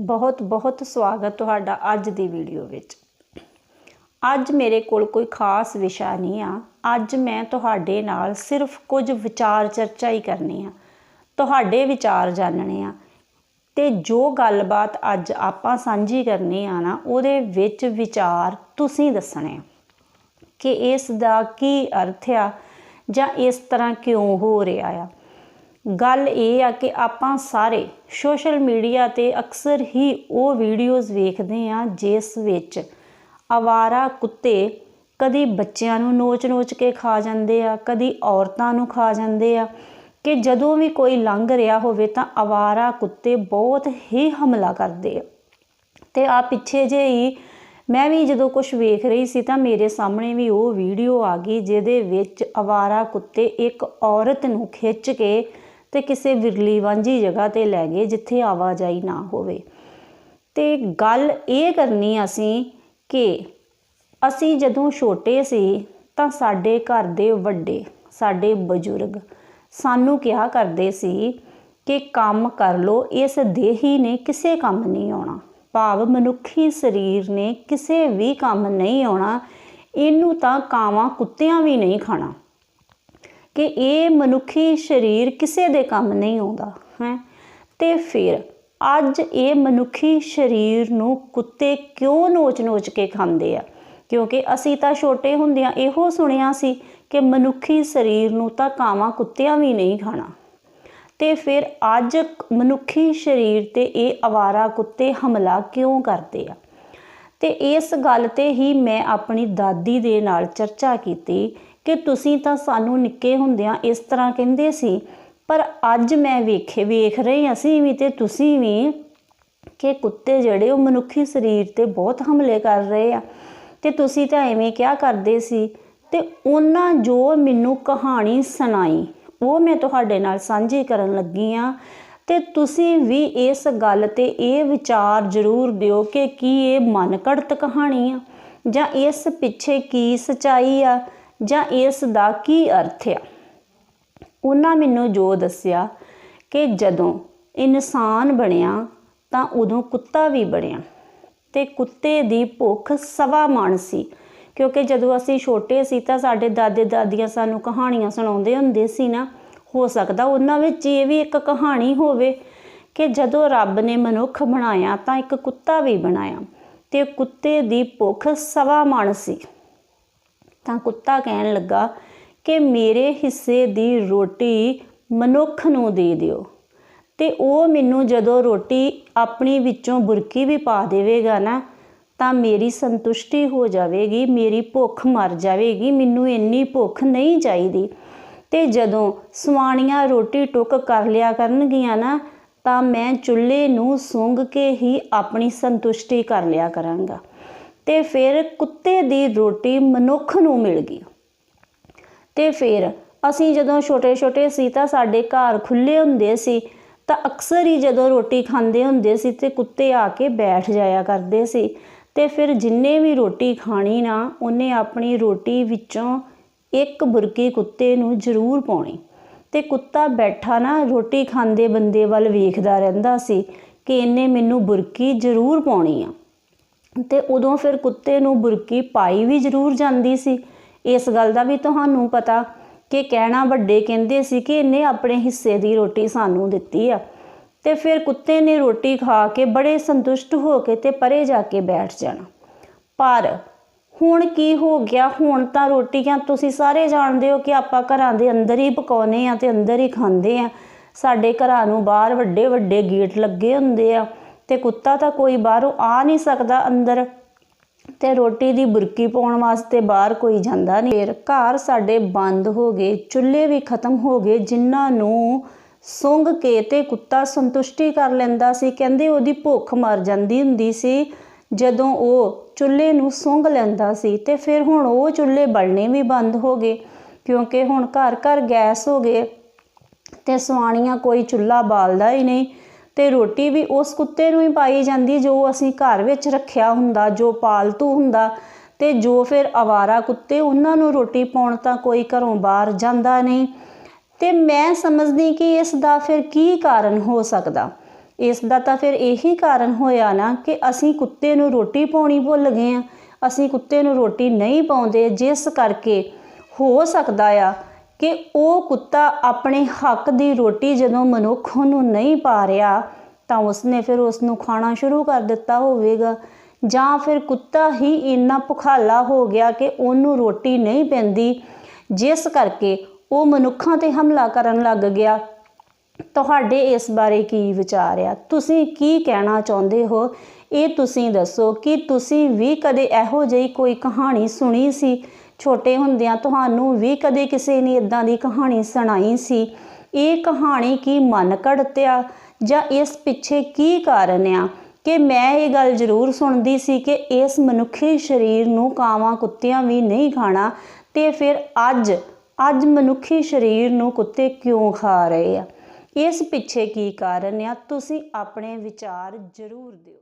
ਬਹੁਤ ਬਹੁਤ ਸਵਾਗਤ ਤੁਹਾਡਾ ਅੱਜ ਦੀ ਵੀਡੀਓ ਵਿੱਚ। ਅੱਜ ਮੇਰੇ ਕੋਲ ਕੋਈ ਖਾਸ ਵਿਸ਼ਾ ਨਹੀਂ ਆ। ਅੱਜ ਮੈਂ ਤੁਹਾਡੇ ਨਾਲ ਸਿਰਫ ਕੁਝ ਵਿਚਾਰ ਚਰਚਾ ਹੀ ਕਰਨੀ ਆ। ਤੁਹਾਡੇ ਵਿਚਾਰ ਜਾਣਨੇ ਆ। ਤੇ ਜੋ ਗੱਲਬਾਤ ਅੱਜ ਆਪਾਂ ਸਾਂਝੀ ਕਰਨੀ ਆ ਨਾ, ਉਹਦੇ ਵਿੱਚ ਵਿਚਾਰ ਤੁਸੀਂ ਦੱਸਣੇ ਆ। ਕਿ ਇਸ ਦਾ ਕੀ ਅਰਥ ਆ ਜਾਂ ਇਸ ਤਰ੍ਹਾਂ ਕਿਉਂ ਹੋ ਰਿਹਾ ਆ? ਗੱਲ ਇਹ ਆ ਕਿ ਆਪਾਂ ਸਾਰੇ ਸੋਸ਼ਲ ਮੀਡੀਆ ਤੇ ਅਕਸਰ ਹੀ ਉਹ ਵੀਡੀਓਜ਼ ਵੇਖਦੇ ਆ ਜਿਸ ਵਿੱਚ ਆਵਾਰਾ ਕੁੱਤੇ ਕਦੀ ਬੱਚਿਆਂ ਨੂੰ ਨੋਚ-ਨੋਚ ਕੇ ਖਾ ਜਾਂਦੇ ਆ, ਕਦੀ ਔਰਤਾਂ ਨੂੰ ਖਾ ਜਾਂਦੇ ਆ ਕਿ ਜਦੋਂ ਵੀ ਕੋਈ ਲੰਘ ਰਿਹਾ ਹੋਵੇ ਤਾਂ ਆਵਾਰਾ ਕੁੱਤੇ ਬਹੁਤ ਹੀ ਹਮਲਾ ਕਰਦੇ ਆ। ਤੇ ਆ ਪਿੱਛੇ ਜੇ ਹੀ ਮੈਂ ਵੀ ਜਦੋਂ ਕੁਝ ਵੇਖ ਰਹੀ ਸੀ ਤਾਂ ਮੇਰੇ ਸਾਹਮਣੇ ਵੀ ਉਹ ਵੀਡੀਓ ਆ ਗਈ ਜਿਹਦੇ ਵਿੱਚ ਆਵਾਰਾ ਕੁੱਤੇ ਇੱਕ ਔਰਤ ਨੂੰ ਖਿੱਚ ਕੇ ਤੇ ਕਿਸੇ ਵਿਰਲੀ ਵਾਂਝੀ ਜਗ੍ਹਾ ਤੇ ਲੈ ਗਏ ਜਿੱਥੇ ਆਵਾਜਾਈ ਨਾ ਹੋਵੇ। ਤੇ ਗੱਲ ਇਹ ਕਰਨੀ ਅਸੀਂ ਕਿ ਅਸੀਂ ਜਦੋਂ ਛੋਟੇ ਸੀ ਤਾਂ ਸਾਡੇ ਘਰ ਦੇ ਵੱਡੇ, ਸਾਡੇ ਬਜ਼ੁਰਗ ਸਾਨੂੰ ਕਿਹਾ ਕਰਦੇ ਸੀ ਕਿ ਕੰਮ ਕਰ ਲੋ ਇਸ ਦੇਹੀ ਨੇ ਕਿਸੇ ਕੰਮ ਨਹੀਂ ਆਉਣਾ। ਭਾਵ ਮਨੁੱਖੀ ਸਰੀਰ ਨੇ ਕਿਸੇ ਵੀ ਕੰਮ ਨਹੀਂ ਆਉਣਾ, ਇਹਨੂੰ ਤਾਂ ਕਾਵਾਂ ਕੁੱਤਿਆਂ ਵੀ ਨਹੀਂ ਖਾਣਾ। ਕਿ ਇਹ ਮਨੁੱਖੀ ਸਰੀਰ ਕਿਸੇ ਦੇ ਕੰਮ ਨਹੀਂ ਆਉਂਦਾ, ਹੈ? ਤੇ ਫਿਰ ਅੱਜ ਇਹ ਮਨੁੱਖੀ ਸਰੀਰ ਨੂੰ ਕੁੱਤੇ ਕਿਉਂ ਨੋਚ-ਨੋਚ ਕੇ ਖਾਂਦੇ ਆ? ਕਿਉਂਕਿ ਅਸੀਂ ਤਾਂ ਛੋਟੇ ਹੁੰਦਿਆਂ ਇਹੋ ਸੁਣਿਆ ਸੀ ਕਿ ਮਨੁੱਖੀ ਸਰੀਰ ਨੂੰ ਤਾਂ ਕਾਵਾਂ ਕੁੱਤਿਆਂ ਵੀ ਨਹੀਂ ਖਾਣਾ। ਤੇ ਫਿਰ ਅੱਜ ਮਨੁੱਖੀ ਸਰੀਰ ਤੇ ਇਹ ਆਵਾਰਾ ਕੁੱਤੇ ਹਮਲਾ ਕਿਉਂ ਕਰਦੇ ਆ? ਤੇ ਇਸ ਗੱਲ ਤੇ ਹੀ ਮੈਂ ਆਪਣੀ ਦਾਦੀ ਦੇ ਨਾਲ ਚਰਚਾ ਕੀਤੀ ਕਿ ਤੁਸੀਂ ਤਾਂ ਸਾਨੂੰ ਨਿੱਕੇ ਹੁੰਦਿਆਂ ਇਸ ਤਰ੍ਹਾਂ ਕਹਿੰਦੇ ਸੀ, ਪਰ ਅੱਜ ਮੈਂ ਵੇਖੇ, ਵੇਖ ਰਹੀ ਅਸੀਂ ਵੀ ਤੇ ਤੁਸੀਂ ਵੀ ਕਿ ਕੁੱਤੇ ਜਿਹੜੇ ਉਹ ਮਨੁੱਖੀ ਸਰੀਰ ਤੇ ਬਹੁਤ ਹਮਲੇ ਕਰ ਰਹੇ ਆ। ਤੇ ਤੁਸੀਂ ਤਾਂ ਐਵੇਂ ਕਿਹਾ ਕਰਦੇ ਸੀ? ਤੇ ਉਹਨਾਂ ਜੋ ਮੈਨੂੰ ਕਹਾਣੀ ਸੁਣਾਈ, ਉਹ ਮੈਂ ਤੁਹਾਡੇ ਨਾਲ ਸਾਂਝੀ ਕਰਨ ਲੱਗੀ ਆ ਤੇ ਤੁਸੀਂ ਵੀ ਇਸ ਗੱਲ ਤੇ ਇਹ ਵਿਚਾਰ ਜ਼ਰੂਰ ਦਿਓ ਕਿ ਕੀ ਇਹ ਮਨ ਘੜਤ ਕਹਾਣੀ ਆ, ਜਾਂ ਇਸ ਪਿੱਛੇ ਕੀ ਸਚਾਈ ਆ। ਜਾਂ ਇਸ ਦਾ ਕੀ ਅਰਥ ਆ? ਉਹਨਾਂ ਮੈਨੂੰ ਜੋ ਦੱਸਿਆ ਕਿ ਜਦੋਂ ਇਨਸਾਨ ਬਣਿਆ ਤਾਂ ਉਦੋਂ ਕੁੱਤਾ ਵੀ ਬਣਿਆ ਤੇ ਕੁੱਤੇ ਦੀ ਭੁੱਖ ਸਵਾ ਮਣ ਸੀ, ਕਿਉਂਕਿ ਜਦੋਂ ਅਸੀਂ ਛੋਟੇ ਸੀ ਤਾਂ ਸਾਡੇ ਦਾਦੇ ਦਾਦੀਆਂ ਸਾਨੂੰ ਕਹਾਣੀਆਂ ਸੁਣਾਉਂਦੇ ਹੁੰਦੇ ਸੀ ਨਾ। ਹੋ ਸਕਦਾ ਉਹਨਾਂ ਵਿੱਚ ਇਹ ਵੀ ਇੱਕ ਕਹਾਣੀ ਹੋਵੇ ਕਿ ਜਦੋਂ ਰੱਬ ਨੇ ਮਨੁੱਖ ਬਣਾਇਆ ਤਾਂ ਇੱਕ ਕੁੱਤਾ ਵੀ ਬਣਾਇਆ ਤੇ ਕੁੱਤੇ ਦੀ ਭੁੱਖ ਸਵਾ ਮਣ ਸੀ। ਤਾਂ ਕੁੱਤਾ ਕਹਿਣ ਲੱਗਾ ਕਿ ਮੇਰੇ ਹਿੱਸੇ ਦੀ ਰੋਟੀ ਮਨੁੱਖ ਨੂੰ ਦੇ ਦਿਓ ਤੇ ਉਹ ਮੈਨੂੰ ਜਦੋਂ ਰੋਟੀ ਆਪਣੀ ਵਿੱਚੋਂ ਬੁਰਕੀ ਵੀ ਪਾ ਦੇਵੇਗਾ ਨਾ, ਤਾਂ ਮੇਰੀ ਸੰਤੁਸ਼ਟੀ ਹੋ ਜਾਵੇਗੀ, ਮੇਰੀ ਭੁੱਖ ਮਰ ਜਾਵੇਗੀ, ਮੈਨੂੰ ਇੰਨੀ ਭੁੱਖ ਨਹੀਂ ਚਾਹੀਦੀ। ਤੇ ਜਦੋਂ ਸਵਾਣੀਆਂ ਰੋਟੀ ਟੁੱਕ ਕਰ ਲਿਆ ਕਰਨਗੀਆਂ ਨਾ, ਤਾਂ ਮੈਂ ਚੁੱਲ੍ਹੇ ਨੂੰ ਸੁੰਘ ਕੇ ਹੀ ਆਪਣੀ ਸੰਤੁਸ਼ਟੀ ਕਰ ਲਿਆ ਕਰਾਂਗਾ। ਤੇ ਫਿਰ ਕੁੱਤੇ ਦੀ ਰੋਟੀ ਮਨੁੱਖ ਨੂੰ ਮਿਲ ਗਈ। ਤੇ ਫਿਰ ਅਸੀਂ ਜਦੋਂ ਛੋਟੇ-ਛੋਟੇ ਸੀ ਤਾਂ ਸਾਡੇ ਘਰ ਖੁੱਲੇ ਹੁੰਦੇ ਸੀ, ਤਾਂ ਅਕਸਰ ਹੀ ਜਦੋਂ ਰੋਟੀ ਖਾਂਦੇ ਹੁੰਦੇ ਸੀ ਤੇ ਕੁੱਤੇ ਆ ਕੇ ਬੈਠ ਜਾਇਆ ਕਰਦੇ ਸੀ। ਤੇ ਫਿਰ ਜਿੰਨੇ ਵੀ ਰੋਟੀ ਖਾਣੀ ਨਾ, ਉਹਨੇ ਆਪਣੀ ਰੋਟੀ ਵਿੱਚੋਂ ਇੱਕ ਬੁਰਕੀ ਕੁੱਤੇ ਨੂੰ ਜ਼ਰੂਰ ਪਾਉਣੀ। ਤੇ ਕੁੱਤਾ ਬੈਠਾ ਨਾ, ਰੋਟੀ ਖਾਂਦੇ ਬੰਦੇ ਵੱਲ ਵੇਖਦਾ ਰਹਿੰਦਾ ਸੀ ਕਿ ਇਹਨੇ ਮੈਨੂੰ ਬੁਰਕੀ ਜ਼ਰੂਰ ਪਾਉਣੀ ਆ। ਤੇ ਉਦੋਂ ਫਿਰ ਕੁੱਤੇ ਨੂੰ ਬੁਰਕੀ ਪਾਈ ਵੀ ਜ਼ਰੂਰ ਜਾਂਦੀ ਸੀ। ਇਸ ਗੱਲ ਦਾ ਵੀ ਤੁਹਾਨੂੰ ਪਤਾ ਕਿ ਕਹਿਣਾ ਵੱਡੇ ਕਹਿੰਦੇ ਸੀ ਕਿ ਇਹਨੇ ਆਪਣੇ ਹਿੱਸੇ ਦੀ ਰੋਟੀ ਸਾਨੂੰ ਦਿੱਤੀ ਆ। ਤੇ ਫਿਰ ਕੁੱਤੇ ਨੇ ਰੋਟੀ ਖਾ ਕੇ ਬੜੇ ਸੰਤੁਸ਼ਟ ਹੋ ਕੇ ਤੇ ਪਰੇ ਜਾ ਕੇ ਬੈਠ ਜਾਣਾ। ਪਰ ਹੁਣ ਕੀ ਹੋ ਗਿਆ? ਹੁਣ ਤਾਂ ਰੋਟੀਆਂ ਤੁਸੀਂ ਸਾਰੇ ਜਾਣਦੇ ਹੋ ਕਿ ਆਪਾਂ ਘਰਾਂ ਦੇ ਅੰਦਰ ਹੀ ਪਕਾਉਨੇ ਆ ਤੇ ਅੰਦਰ ਹੀ ਖਾਂਦੇ ਆ। ਸਾਡੇ ਘਰਾਂ ਨੂੰ ਬਾਹਰ ਵੱਡੇ ਵੱਡੇ ਗੇਟ ਲੱਗੇ ਹੁੰਦੇ ਆ। ਤੇ ਕੁੱਤਾ ਤਾਂ ਕੋਈ ਬਾਹਰੋਂ ਆ ਨਹੀਂ ਸਕਦਾ ਅੰਦਰ ਤੇ ਰੋਟੀ ਦੀ ਬੁਰਕੀ ਪਾਉਣ ਵਾਸਤੇ ਬਾਹਰ ਕੋਈ ਜਾਂਦਾ ਨਹੀਂ। ਫਿਰ ਘਰ ਸਾਡੇ ਬੰਦ ਹੋ ਗਏ, ਚੁੱਲ੍ਹੇ ਵੀ ਖਤਮ ਹੋ ਗਏ, ਜਿਨ੍ਹਾਂ ਨੂੰ ਸੁੰਘ ਕੇ ਤੇ ਕੁੱਤਾ ਸੰਤੁਸ਼ਟੀ ਕਰ ਲੈਂਦਾ ਸੀ। ਕਹਿੰਦੇ ਉਹਦੀ ਭੁੱਖ ਮਰ ਜਾਂਦੀ ਹੁੰਦੀ ਸੀ ਜਦੋਂ ਉਹ ਚੁੱਲ੍ਹੇ ਨੂੰ ਸੁੰਘ ਲੈਂਦਾ ਸੀ ਤੇ ਫਿਰ ਹੁਣ ਉਹ ਚੁੱਲ੍ਹੇ ਬਲਣੇ ਵੀ ਬੰਦ ਹੋ ਗਏ, ਕਿਉਂਕਿ ਹੁਣ ਘਰ ਘਰ ਗੈਸ ਹੋ ਗਏ ਤੇ ਸਵਾਣੀਆਂ ਕੋਈ ਚੁੱਲ੍ਹਾ ਬਾਲਦਾ ਹੀ ਨਹੀਂ। ਤੇ ਰੋਟੀ ਵੀ ਉਸ ਕੁੱਤੇ ਨੂੰ ਹੀ ਪਾਈ ਜਾਂਦੀ ਜੋ ਅਸੀਂ ਘਰ ਵਿੱਚ ਰੱਖਿਆ ਹੁੰਦਾ, ਜੋ ਪਾਲਤੂ ਹੁੰਦਾ ਤੇ ਜੋ ਫਿਰ ਆਵਾਰਾ ਕੁੱਤੇ ਉਹਨਾਂ ਨੂੰ ਰੋਟੀ ਪਾਉਣ ਤਾਂ ਕੋਈ ਘਰੋਂ ਬਾਹਰ ਜਾਂਦਾ ਨਹੀਂ। ਤੇ ਮੈਂ ਸਮਝਦੀ ਕਿ ਇਸ ਦਾ ਫਿਰ ਕੀ ਕਾਰਨ ਹੋ ਸਕਦਾ? ਇਸ ਦਾ ਤਾਂ ਫਿਰ ਇਹੀ ਕਾਰਨ ਹੋਇਆ ਨਾ ਕਿ ਅਸੀਂ ਕੁੱਤੇ ਨੂੰ ਰੋਟੀ ਪਾਉਣੀ ਭੁੱਲ ਗਏ ਆ ਅਸੀਂ ਕੁੱਤੇ ਨੂੰ ਰੋਟੀ ਨਹੀਂ ਪਾਉਂਦੇ, ਜਿਸ ਕਰਕੇ ਹੋ ਸਕਦਾ ਆ ਕਿ ਉਹ ਕੁੱਤਾ ਆਪਣੇ ਹੱਕ ਦੀ ਰੋਟੀ ਜਦੋਂ ਮਨੁੱਖ ਨੂੰ ਨਹੀਂ ਪਾ ਰਿਹਾ, ਤਾਂ ਉਸਨੇ ਫਿਰ ਉਸ ਨੂੰ ਖਾਣਾ ਸ਼ੁਰੂ ਕਰ ਦਿੱਤਾ ਹੋਵੇਗਾ। ਜਾਂ ਫਿਰ ਕੁੱਤਾ ਹੀ ਇੰਨਾ ਭੁਖਾਲਾ ਹੋ ਗਿਆ ਕਿ ਉਹਨੂੰ ਰੋਟੀ ਨਹੀਂ ਪੈਂਦੀ, ਜਿਸ ਕਰਕੇ ਉਹ ਮਨੁੱਖਾਂ ਤੇ ਹਮਲਾ ਕਰਨ ਲੱਗ ਗਿਆ। ਤੁਹਾਡੇ ਇਸ ਬਾਰੇ ਕੀ ਵਿਚਾਰ ਆ? ਤੁਸੀਂ ਕੀ ਕਹਿਣਾ ਚਾਹੁੰਦੇ ਹੋ? ਇਹ ਤੁਸੀਂ ਦੱਸੋ ਕਿ ਤੁਸੀਂ ਵੀ ਕਦੇ ਇਹੋ ਜਿਹੀ ਕੋਈ ਕਹਾਣੀ ਸੁਣੀ ਸੀ ਛੋਟੇ ਹੁੰਦਿਆਂ ਤੁਹਾਨੂੰ ਵੀ ਕਦੇ ਕਿਸੇ ਨੇ ਇਦਾਂ ਦੀ ਕਹਾਣੀ ਸੁਣਾਈ ਸੀ? ਇਹ ਕਹਾਣੀ ਕੀ ਮਨ ਘੜਤਿਆ? ਜਾਂ ਇਸ ਪਿੱਛੇ ਕੀ ਕਾਰਨ ਆ? ਕਿ ਮੈਂ ਇਹ ਗੱਲ ਜ਼ਰੂਰ ਸੁਣਦੀ ਸੀ ਕਿ ਇਸ ਮਨੁੱਖੀ ਸਰੀਰ ਨੂੰ ਕਾਵਾਂ ਕੁੱਤਿਆਂ ਵੀ ਨਹੀਂ ਖਾਣਾ ਤੇ ਫਿਰ ਅੱਜ ਅੱਜ ਮਨੁੱਖੀ ਸਰੀਰ ਨੂੰ ਕੁੱਤੇ ਕਿਉਂ ਖਾ ਰਹੇ ਆ? ਇਸ ਪਿੱਛੇ ਕੀ ਕਾਰਨ ਆ? ਤੁਸੀਂ ਆਪਣੇ ਵਿਚਾਰ ਜ਼ਰੂਰ ਦਿਓ।